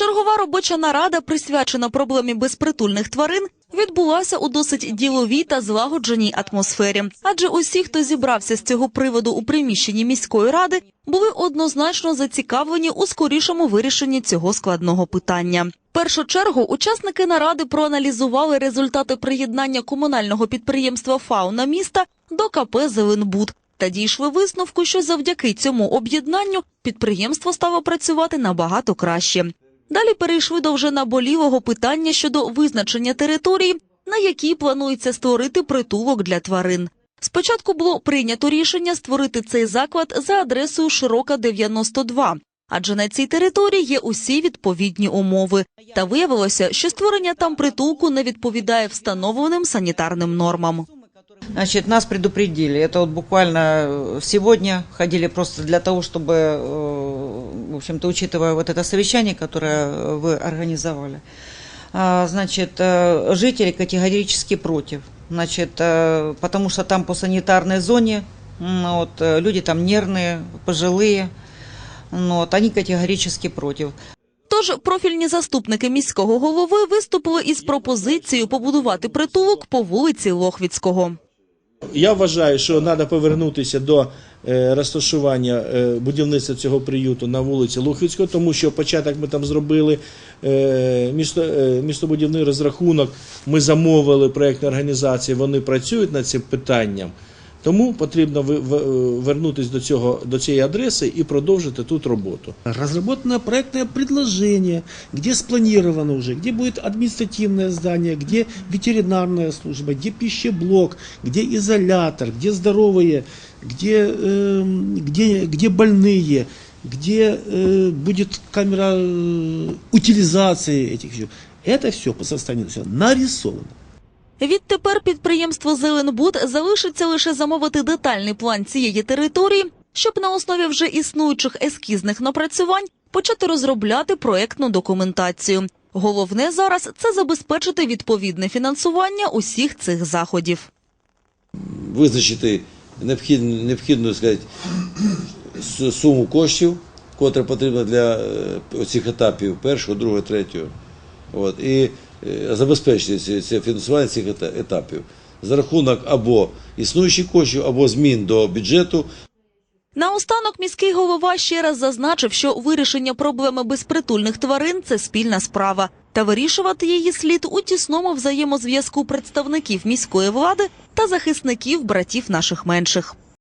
Чергова робоча нарада, присвячена проблемі безпритульних тварин, відбулася у досить діловій та злагодженій атмосфері. Адже усі, хто зібрався з цього приводу у приміщенні міської ради, були однозначно зацікавлені у скорішому вирішенні цього складного питання. Першу чергу учасники наради проаналізували результати приєднання комунального підприємства Фауна міста до КП Зеленбуд та дійшли висновку, що завдяки цьому об'єднанню підприємство стало працювати набагато краще. Далі перейшли до вже наболілого питання щодо визначення території, на якій планується створити притулок для тварин. Спочатку було прийнято рішення створити цей заклад за адресою Широка 92, адже на цій території є усі відповідні умови. Та виявилося, що створення там притулку не відповідає встановленим санітарним нормам. Значит, нас предупредили. Это вот буквально э, сегодня ходили просто для того, чтобы, э, в общем-то, учитывая вот это совещание, которое э, вы организовали, а, значит, э, жители категорически против. Значит, э, потому что там по санитарной зоне, м, вот, э, люди там нервные, пожилые, ну, вот, они категорически против. Тож профільні заступники міського голови виступили із пропозицією побудувати притулок по вулиці Лохвіцького. Я вважаю, що треба повернутися до е, розташування е, будівництва цього приюту на вулиці Лухвицького, тому що початок ми там зробили е, місто, е, містобудівний розрахунок. Ми замовили проєктні організації, вони працюють над цим питанням. Тому потрібно ви- в- вернутися до цього до цієї адреси і продовжити тут роботу. Разработано проектное предложение, где спланировано уже, где будет административное здание, где ветеринарная служба, где пищеблок, где изолятор, где здоровые, где, эм, где, где больные, где э, будет камера э, утилизации этих всего. Это все по состоянию всё нарисовано. Відтепер підприємство Зеленбуд залишиться лише замовити детальний план цієї території, щоб на основі вже існуючих ескізних напрацювань почати розробляти проектну документацію. Головне зараз це забезпечити відповідне фінансування усіх цих заходів. визначити необхідну, необхідну сказати, суму коштів, котра потрібна для е, цих етапів першого, другого, третього. От, і е, забезпечити це, фінансування цих етапів. За рахунок або існуючих коштів, або змін до бюджету, Наостанок міський голова ще раз зазначив, що вирішення проблеми безпритульних тварин це спільна справа, та вирішувати її слід у тісному взаємозв'язку представників міської влади та захисників братів наших менших.